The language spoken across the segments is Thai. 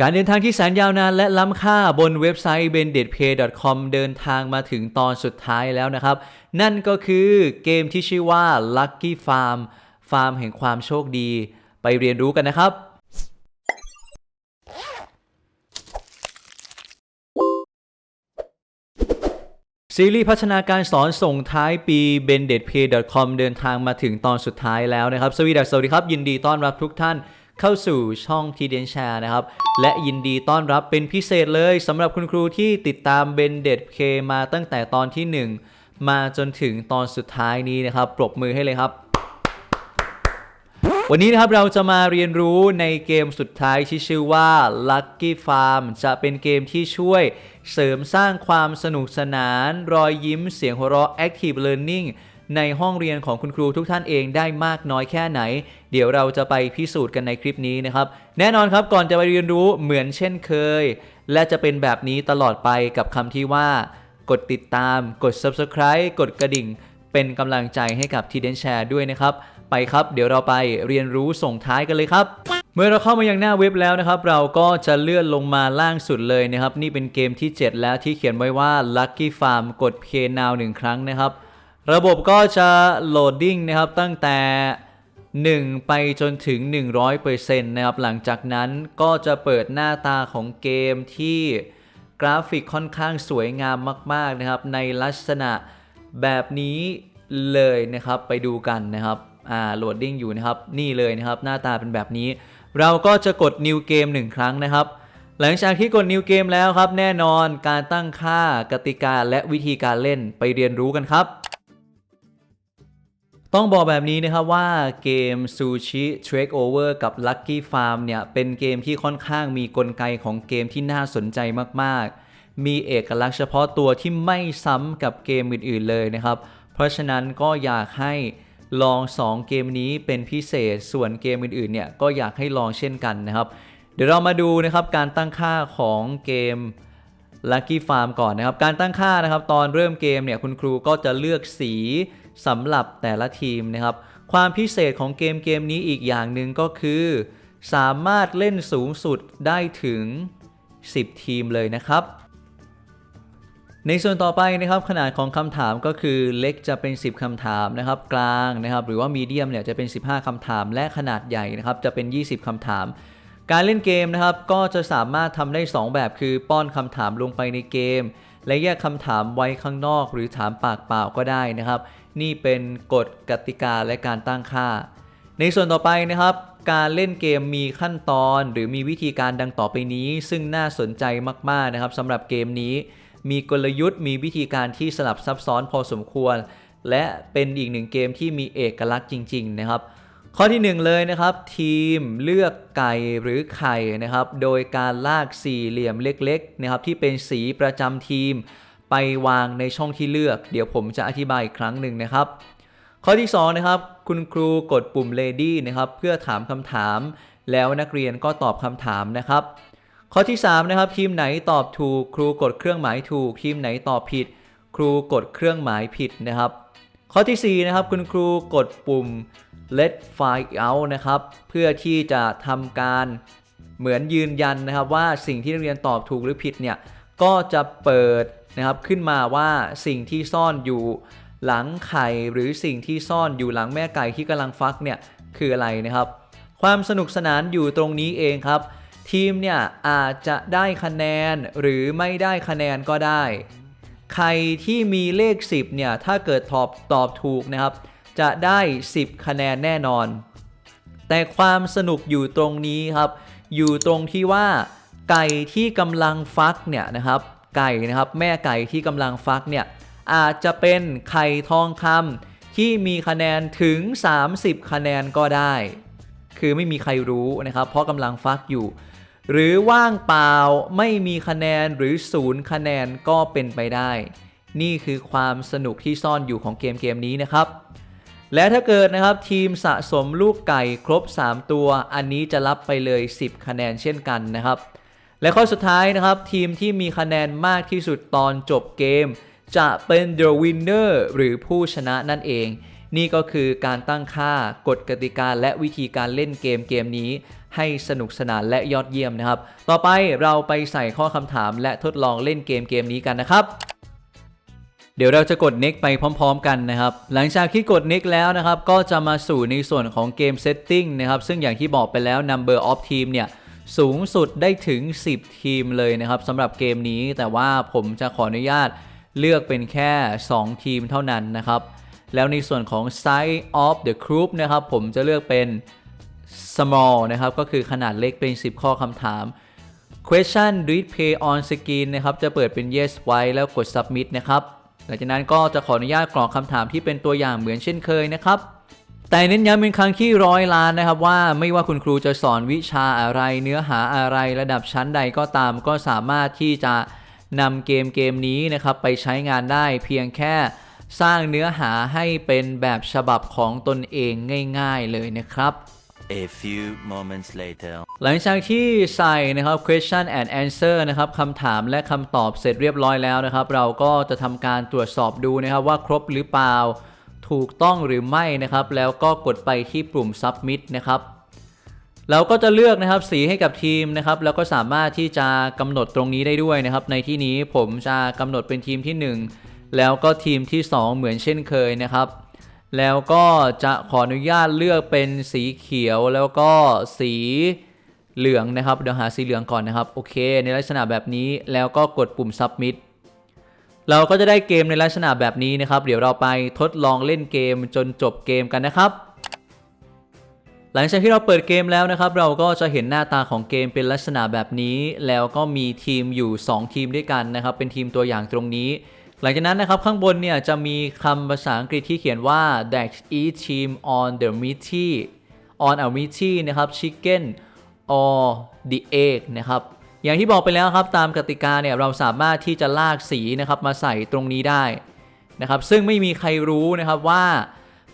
การเดินทางที่แสนยาวนานและล้ำค่าบนเว็บไซต์ b e n d e t p a y c o m เดินทางมาถึงตอนสุดท้ายแล้วนะครับ นั่นก็คือเกมที่ชื่อว่า Lucky Farm ฟาร์มแห่งความโชคดี ไปเรียนรู้กันนะครับ ซีรีส์พัฒนาการสอนส่งท้ายปี b e n d e t p a y c o m เดินทางมาถึงตอนสุดท้ายแล้วนะครับ สวีดัสสวัสดีครับ ยินดีต้อนรับทุกท่าน เข้าสู่ช่องทีเดนแชร์นะครับ และยินดีต้อนรับเป็นพิเศษเลยสำหรับคุณครูที่ติดตาม b e n d e t K มาตั้งแต่ตอนที่ 1 มาจนถึงตอนสุดท้ายนี้นะครับ ปรบมือให้เลยครับ วันนี้นะครับเราจะมาเรียนรู้ในเกมสุดท้ายที่ชื่อว่า Lucky Farm จะเป็นเกมที่ช่วยเสริมสร้างความสนุกสนาน รอยยิ้มเสียงหัวเราะ Active Learning ในห้องเรียนของคุณครูทุกท่านเองได้มากน้อยแค่ไหน เดี๋ยวเราจะไปพิสูจน์กันในคลิปนี้นะครับ แน่นอนครับก่อนจะไปเรียนรู้เหมือนเช่นเคย และจะเป็นแบบนี้ตลอดไปกับคำที่ว่า กดติดตาม กด Subscribe กดกระดิ่ง เป็นกำลังใจให้กับทีเดนแชร์ด้วยนะครับ ไปครับเดี๋ยวเราไปเรียนรู้ส่งท้ายกันเลยครับเมื่อเราเข้ามายังหน้าเว็บแล้วนะครับ เราก็จะเลื่อนลงมาล่างสุดเลยนะครับ นี่เป็นเกมที่ 7 แล้วที่เขียนไว้ว่า Lucky Farm กด Play Now หนึ่งครั้งนะครับ ระบบก็จะโหลดดิ้งนะครับตั้งแต่ 1 ไปจนถึง 100%นะครับหลังจากนั้นก็จะเปิดหน้าตาของเกมที่กราฟิกค่อนข้างสวยงามมาก ๆนะครับ ในลักษณะแบบนี้เลยนะครับไปดูกันนะครับอ่าโหลดดิ้งอยู่นะครับนี่เลยนะครับ หน้าตาเป็นแบบนี้ เราก็จะกด New Game 1 ครั้งนะครับ หลังจากที่กด New Game แล้วครับ แน่นอนการตั้งค่ากติกาและวิธีการเล่นไปเรียนรู้กันครับ ต้องบอกแบบนี้นะครับว่าเกม Sushi Trek Over กับ Lucky Farm เนี่ยเป็นเกมที่ค่อนข้างมีกลไกของเกมที่น่าสนใจมากๆ มีเอกลักษณ์เฉพาะตัวที่ไม่ซ้ำกับเกมอื่นๆเลยนะครับ เพราะฉะนั้นก็อยากให้ลอง 2 เกมนี้เป็นพิเศษส่วนเกมอื่นๆเนี่ยก็อยากให้ลองเช่นกันนะครับ เดี๋ยวเรามาดูนะครับการตั้งค่าของเกม Lucky Farm ก่อนนะครับ การตั้งค่านะครับตอนเริ่มเกมเนี่ยคุณครูก็จะเลือกสี สำหรับแต่ละทีมนะครับ ความพิเศษของเกมเกมนี้อีกอย่างหนึ่งก็คือ สามารถเล่นสูงสุดได้ถึง 10 ทีมเลยนะครับ ในส่วนต่อไปนะครับขนาดของคำถามก็คือเล็กจะเป็น 10คำถามนะครับ กลางนะครับ หรือว่ามีเดียมเนี่ยจะเป็น 15คำถาม และขนาดใหญ่นะครับ จะเป็น 20คำถามการเล่นเกมนะครับก็จะสามารถทำได้ 2 แบบคือป้อนคำถามลงไปในเกม และแยกคำถามไว้ข้างนอก หรือถามปากเปล่าก็ได้นะครับ นี่เป็นกฎกติกาและการตั้งค่า ในส่วนต่อไปนะครับ การเล่นเกมมีขั้นตอนหรือมีวิธีการดังต่อไปนี้ ซึ่งน่าสนใจมากๆนะครับสำหรับเกมนี้ มีกลยุทธ์มีวิธีการที่สลับซับซ้อนพอสมควร และเป็นอีกหนึ่งเกมที่มีเอกลักษณ์จริง ๆ นะครับ ข้อที่ 1 เลยนะครับ ทีมเลือกไก่หรือไข่นะครับ โดยการลากสี่เหลี่ยมเล็กๆนะครับที่เป็นสีประจำทีม ไปวางในช่องที่เลือก เดี๋ยวผมจะอธิบายอีกครั้งหนึ่งนะครับ ข้อที่2นะครับคุณครูกดปุ่ม Lady นะครับเพื่อถามคำถาม แล้วนักเรียนก็ตอบคำถามนะครับ ข้อที่3นะครับทีมไหนตอบถูก ครูกดเครื่องหมายถูก ทีมไหนตอบผิด ครูกดเครื่องหมายผิดนะครับ ข้อทีสี่4นะครับคุณครูกดปุ่ม let file out นะครับเพื่อที่จะทำการเหมือนยืนยันนะครับว่าสิ่งที่นักเรียนตอบถูกหรือผิดเนี่ยก็จะเปิด นะครับขึ้นมาว่าสิ่งที่ซ่อนอยู่หลังไข่หรือสิ่งที่ซ่อนอยู่หลังแม่ไก่ที่กำลังฟักเนี่ยคืออะไรนะครับ ความสนุกสนานอยู่ตรงนี้เองครับ ทีมเนี่ยอาจจะได้คะแนนหรือไม่ได้คะแนนก็ได้ ใครที่มีเลข 10เนี่ยถ้าเกิดตอบตอบถูกนะครับ จะได้ 10 คะแนนแน่นอน แต่ความสนุกอยู่ตรงนี้ครับ อยู่ตรงที่ว่าไก่ที่กำลังฟักเนี่ยนะครับ ไก่นะครับแม่ไก่ที่กำลังฟักเนี่ยอาจจะเป็นไข่ทองคำที่มีคะแนนถึง 30 คะแนนก็ได้ คือไม่มีใครรู้นะครับ เพราะกำลังฟักอยู่ หรือว่างเปล่าไม่มีคะแนนหรือศูนย์คะแนนก็เป็นไปได้ นี่คือความสนุกที่ซ่อนอยู่ของเกมเกมนี้นะครับ และถ้าเกิดนะครับทีมสะสมลูกไก่ครบ 3 ตัว อันนี้จะรับไปเลย 10 คะแนนเช่นกันนะครับ และข้อสุดท้ายนะครับ ทีมที่มีคะแนนมากที่สุดตอนจบเกม จะเป็น the winner หรือผู้ชนะนั่นเอง นี่ก็คือการตั้งค่ากฎกติกาและวิธีการเล่นเกมเกมนี้ ให้สนุกสนานและยอดเยี่ยมนะครับ ต่อไปเราไปใส่ข้อคำถามและทดลองเล่นเกมเกมนี้กันนะครับเดี๋ยวเราจะกด next ไปพร้อม ๆ กันนะครับ หลังจากที่กด next แล้วนะครับ ก็จะมาสู่ในส่วนของเกม setting นะครับ ซึ่งอย่างที่บอกไปแล้ว number of team เนี่ย สูงสุดได้ถึง 10 ทีมเลยนะครับสำหรับเกมนี้แต่ว่าผมจะขออนุญาตเลือกเป็นแค่ 2 ทีมเท่านั้นนะครับ แล้วในส่วนของ size of the group นะครับผมจะเลือกเป็น small นะครับ ก็คือขนาดเล็กเป็น 10 ข้อคำถาม question display on screen นะครับ จะเปิดเป็น yes ไว้แล้วกด submit นะครับ หลังจากนั้นก็จะขออนุญาตกรอกคำถามที่เป็นตัวอย่างเหมือนเช่นเคยนะครับ แต่เน้นย้ำเป็นครั้งที่ร้อยล้านนะครับว่าไม่ว่าคุณครูจะสอนวิชาอะไรเนื้อหาอะไรระดับชั้นใดก็ตามก็สามารถที่จะนำเกมเกมนี้นะครับไปใช้งานได้เพียงแค่สร้างเนื้อหาให้เป็นแบบฉบับของตนเองง่าย ๆเลยนะครับ A few moments later. หลังจากที่ใส่นะครับ question and answer นะครับคำถามและคำตอบเสร็จเรียบร้อยแล้วนะครับ เราก็จะทำการตรวจสอบดูนะครับว่าครบหรือเปล่า ถูกต้องหรือไม่นะครับ แล้วก็กดไปที่ปุ่ม submit นะครับเราก็จะเลือกนะครับสีให้กับทีมนะครับ แล้วก็สามารถที่จะกำหนดตรงนี้ได้ด้วยนะครับ ในที่นี้ผมจะกำหนดเป็นทีมที่ 1 แล้วก็ทีมที่ 2 เหมือนเช่นเคยนะครับ แล้วก็จะขออนุญาตเลือกเป็นสีเขียวแล้วก็สีเหลืองนะครับเดี๋ยวหาสีเหลืองก่อนนะครับโอเค ในลักษณะแบบนี้แล้วก็กดปุ่ม submit เราก็จะได้เกมในลักษณะแบบนี้นะครับ เดี๋ยวเราไปทดลองเล่นเกมจนจบเกมกันนะครับ หลังจากที่เราเปิดเกมแล้วนะครับ เราก็จะเห็นหน้าตาของเกมเป็นลักษณะแบบนี้ แล้วก็มีทีมอยู่ 2 ทีมด้วยกันนะครับ เป็นทีมตัวอย่างตรงนี้ หลังจากนั้นนะครับข้างบนเนี่ยจะมีคำภาษาอังกฤษที่เขียนว่า that each team on the meaty on a meaty นะครับ chicken or the egg นะครับ อย่างที่บอกไปแล้วครับตามกติกาเนี่ยเราสามารถที่จะลากสีนะครับมาใส่ตรงนี้ได้นะครับ ซึ่งไม่มีใครรู้นะครับว่า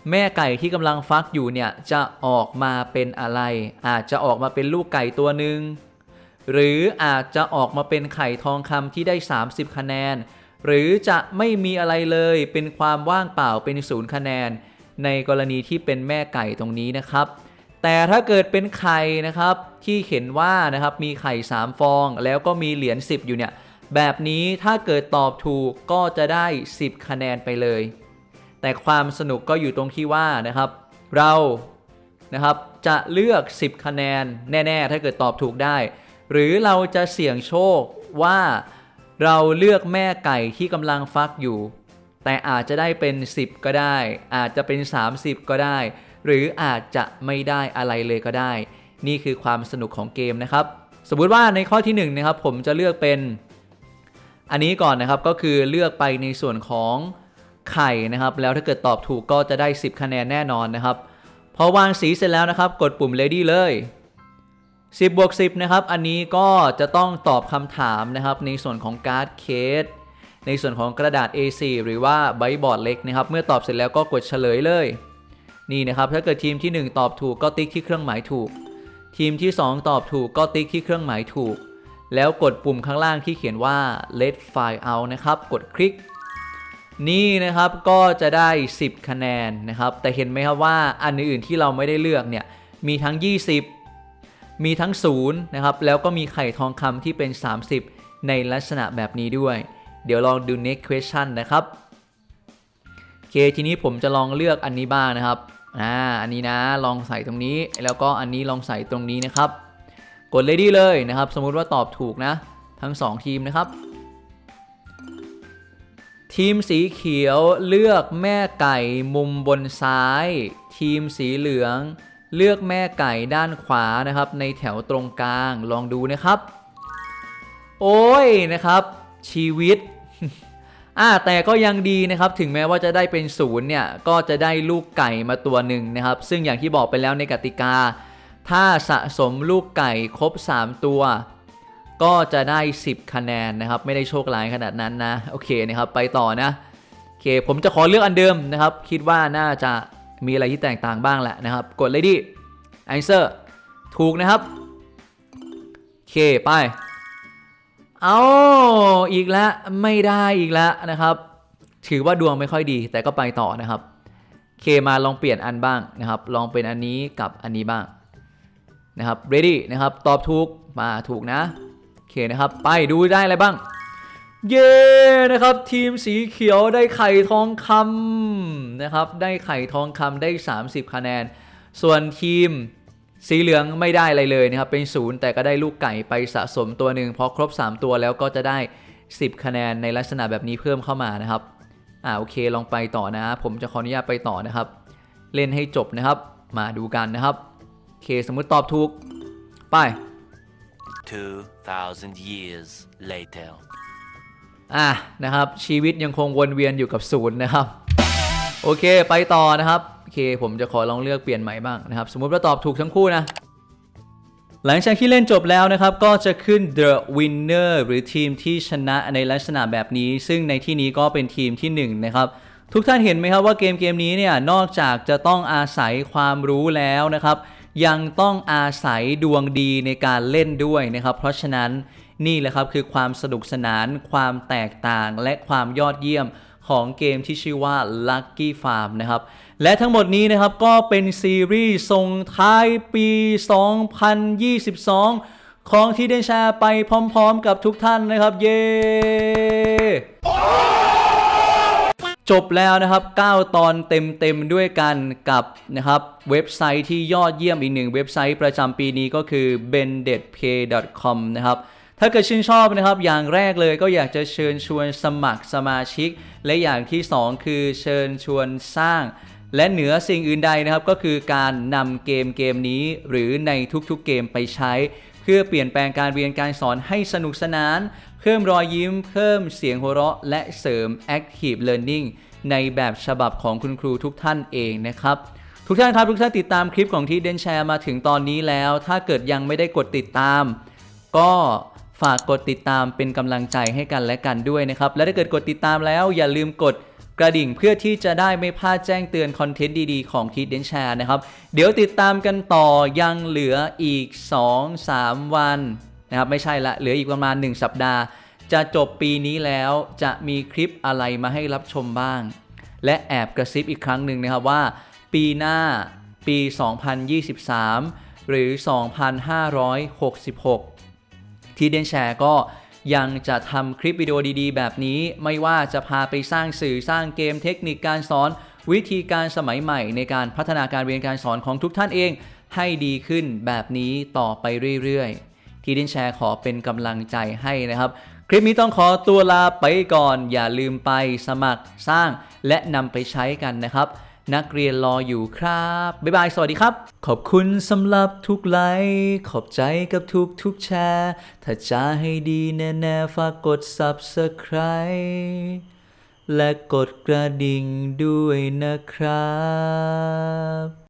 แม่ไก่ที่กำลังฟักอยู่เนี่ยจะออกมาเป็นอะไร อาจจะออกมาเป็นลูกไก่ตัวหนึ่งหรืออาจจะออกมาเป็นไข่ทองคำที่ได้ 30 คะแนน หรือจะไม่มีอะไรเลยเป็นความว่างเปล่าเป็นศูนย์คะแนน ในกรณีที่เป็นแม่ไก่ตรงนี้นะครับ แต่ถ้าเกิดเป็นไข่นะครับที่เห็นว่านะครับมีไข่ 3 ฟอง แล้วก็มีเหรียญ10 อยู่เนี่ยแบบนี้ถ้าเกิดตอบถูกก็จะได้ 10 คะแนนไปเลย แต่ความสนุกก็อยู่ตรงที่ว่านะครับ เรานะครับจะเลือก 10 คะแนนแน่ ๆ ถ้าเกิดตอบถูกได้ หรือเราจะเสี่ยงโชคว่าเราเลือกแม่ไก่ที่กำลังฟักอยู่ แต่อาจจะได้เป็น 10 ก็ได้ อาจจะเป็น 30 ก็ได้ หรืออาจจะไม่ได้อะไรเลยก็ได้ นี่คือความสนุกของเกมนะครับ สมมุติว่าในข้อที่1นนะครับผมจะเลือกเป็นอันนี้ก่อนนะครับก็คือเลือกไปในส่วนของไข่นะครับ แล้วถ้าเกิดตอบถูกก็จะได้ 10 คะแนนแน่นอนนะครับ พอวางสีเสร็จแล้วนะครับ กดปุ่ม r a d y เลย 10บวก10นะครับ อันนี้ก็จะต้องตอบคำถามนะครับ ในส่วนของการ์ดเคส ในส่วนของกระดาษ A4 หรือว่าไบบอร์ดเล็กนะครับ เมื่อตอบเสร็จแล้วก็กดเฉลยเลย นี่นะครับถ้าเกิดทีมที่ 1 ตอบถูกก็ติ๊กที่เครื่องหมายถูก ทีมที่ 2 ตอบถูกก็ติ๊กที่เครื่องหมายถูก แล้วกดปุ่มข้างล่างที่เขียนว่า let file out นะครับ กดคลิก นี่นะครับก็จะได้ 10 คะแนนนะครับ แต่เห็นไหมครับว่าอันอื่นๆที่เราไม่ได้เลือกเนี่ยมีทั้ง 20 มีทั้ง0นะครับแล้วก็มีไข่ทองคำที่เป็น 30 ในลักษณะแบบนี้ด้วย เดี๋ยวลองดู next question นะครับโอเคทีนี้ผมจะลองเลือกอันนี้บ้างนะครับ อ่าอันนี้นะลองใส่ตรงนี้แล้วก็อันนี้ลองใส่ตรงนี้นะครับ กด ready เลยนะครับ สมมุติว่าตอบถูกนะ ทั้ง 2 ทีมนะครับ ทีมสีเขียวเลือกแม่ไก่มุมบนซ้าย ทีมสีเหลืองเลือกแม่ไก่ด้านขวานะครับ ในแถวตรงกลางลองดูนะครับ โอ้ยนะครับ ชีวิต อ่าแต่ก็ยังดีนะครับถึงแม้ว่าจะได้เป็นศูนย์เนี่ยก็จะได้ลูกไก่มาตัวหนึ่งนะครับ ซึ่งอย่างที่บอกไปแล้วในกติกา ถ้าสะสมลูกไก่ครบ 3 ตัว ก็จะได้ 10 คะแนนนะครับ ไม่ได้โชคร้ายขนาดนั้นนะโอเคนะครับไปต่อนะโอเคผมจะขอเลือกอันเดิมนะครับ คิดว่าน่าจะมีอะไรที่แตกต่างบ้างแหละนะครับ กดเลยดิ answer ถูกนะครับโอเคไป เอาอีกแล้วไม่ได้อีกแล้วนะครับ ถือว่าดวงไม่ค่อยดี แต่ก็ไปต่อนะครับเคมาลองเปลี่ยนอันบ้างนะครับ ลองเป็นอันนี้กับอันนี้บ้างนะครับ ready นะครับ ตอบถูกมาถูกนะโอเคนะครับ ไปดูได้อะไรบ้าง เย้นะครับ ทีมสีเขียวได้ไข่ทองคำนะครับ ได้ไข่ทองคำได้ 30 คะแนน ส่วนทีม สีเหลืองไม่ได้อะไรเลยนะครับ เป็นศูนย์แต่ก็ได้ลูกไก่ไปสะสมตัวหนึ่งพอครบ 3 ตัวแล้วก็จะได้ 10 คะแนนในลักษณะแบบนี้เพิ่มเข้ามานะครับ อ่าโอเคลองไปต่อนะ ผมจะขออนุญาตไปต่อนะครับ เล่นให้จบนะครับ มาดูกันนะครับโอเคสมมุติตอบถูก ไป 2,000 years later. อะนะครับชีวิตยังคงวนเวียนอยู่กับศูนย์นะครับ โอเคไปต่อนะครับโอ เคผมจะขอลองเลือกเปลี่ยนใหม่บ้างนะครับ สมมุติว่าตอบถูกทั้งคู่นะ หลังจากที่เล่นจบแล้วนะครับ ก็จะขึ้น the winner หรือทีมที่ชนะในลักษณะแบบนี้ ซึ่งในที่นี้ก็เป็นทีมที่1นะครับทุกท่านเห็นไหมครับว่าเกมเกมนี้เนี่ยนอกจากจะต้องอาศัยความรู้แล้วนะครับ ยังต้องอาศัยดวงดีในการเล่นด้วยนะครับ เพราะฉะนั้นนี่แหละครับคือความสนุกสนาน ความแตกต่างและความยอดเยี่ยม ของเกมที่ชื่อว่า Lucky Farm นะครับ และทั้งหมดนี้นะครับก็เป็นซีรีส์ส่งท้ายปี 2022 ของที่ได้แชร์ไปพร้อมๆกับทุกท่านนะครับ เย้ จบแล้วนะครับ 9 ตอนเต็มๆด้วยกันกับนะครับเว็บไซต์ที่ยอดเยี่ยมอีกหนึ่งเว็บไซต์ประจำปีนี้ก็คือ bendetpay.com นะครับ ถ้าเกิดชื่นชอบนะครับ อย่างแรกเลยก็อยากจะเชิญชวนสมัครสมาชิก และอย่างที่ 2 คือเชิญชวนสร้าง และเหนือสิ่งอื่นใดนะครับ ก็คือการนำเกมเกมนี้ หรือในทุกๆเกมไปใช้ เพื่อเปลี่ยนแปลงการเรียนการสอนให้สนุกสนาน เพิ่มรอยยิ้ม เพิ่มเสียงหัวเราะ และเสริม Active Learning ในแบบฉบับของคุณครูทุกท่านเองนะครับทุกท่านครับทุกท่านติดตามคลิปของที่เดนแชร์มาถึงตอนนี้แล้ว ถ้าเกิดยังไม่ได้กดติดตาม ก็ ฝากกดติดตามเป็นกำลังใจให้กันและกันด้วยนะครับ และถ้าเกิดกดติดตามแล้วอย่าลืมกดกระดิ่งเพื่อที่จะได้ไม่พลาดแจ้งเตือนคอนเทนต์ดีๆ ของคิดเดนแชร์นะครับ เดี๋ยวติดตามกันต่อยังเหลืออีก 2-3 วันนะครับไม่ใช่ละเหลืออีกประมาณ 1 สัปดาห์ จะจบปีนี้แล้วจะมีคลิปอะไรมาให้รับชมบ้าง และแอบกระซิบอีกครั้งหนึ่งนะครับว่า ปีหน้าปี 2023 หรือ 2566 ที่เดนแชร์ก็ยังจะทำคลิปวิดีโอดีๆ แบบนี้ ไม่ว่าจะพาไปสร้างสื่อสร้างเกมเทคนิคการสอน วิธีการสมัยใหม่ ในการพัฒนาการเรียนการสอนของทุกท่านเอง ให้ดีขึ้นแบบนี้ต่อไปเรื่อยๆ ที่เดนแชร์ขอเป็นกำลังใจให้นะครับคลิปนี้ต้องขอตัวลาไปก่อน อย่าลืมไปสมัครสร้างและนำไปใช้กันนะครับ นักเรียนรออยู่ครับ บ๊ายบาย สวัสดีครับ ขอบคุณสำหรับทุกไลค์ขอบใจกับทุกทุกๆแชร์ ถ้าจะให้ดีแน่ๆฝากกด Subscribe และกดกระดิ่งด้วยนะครับ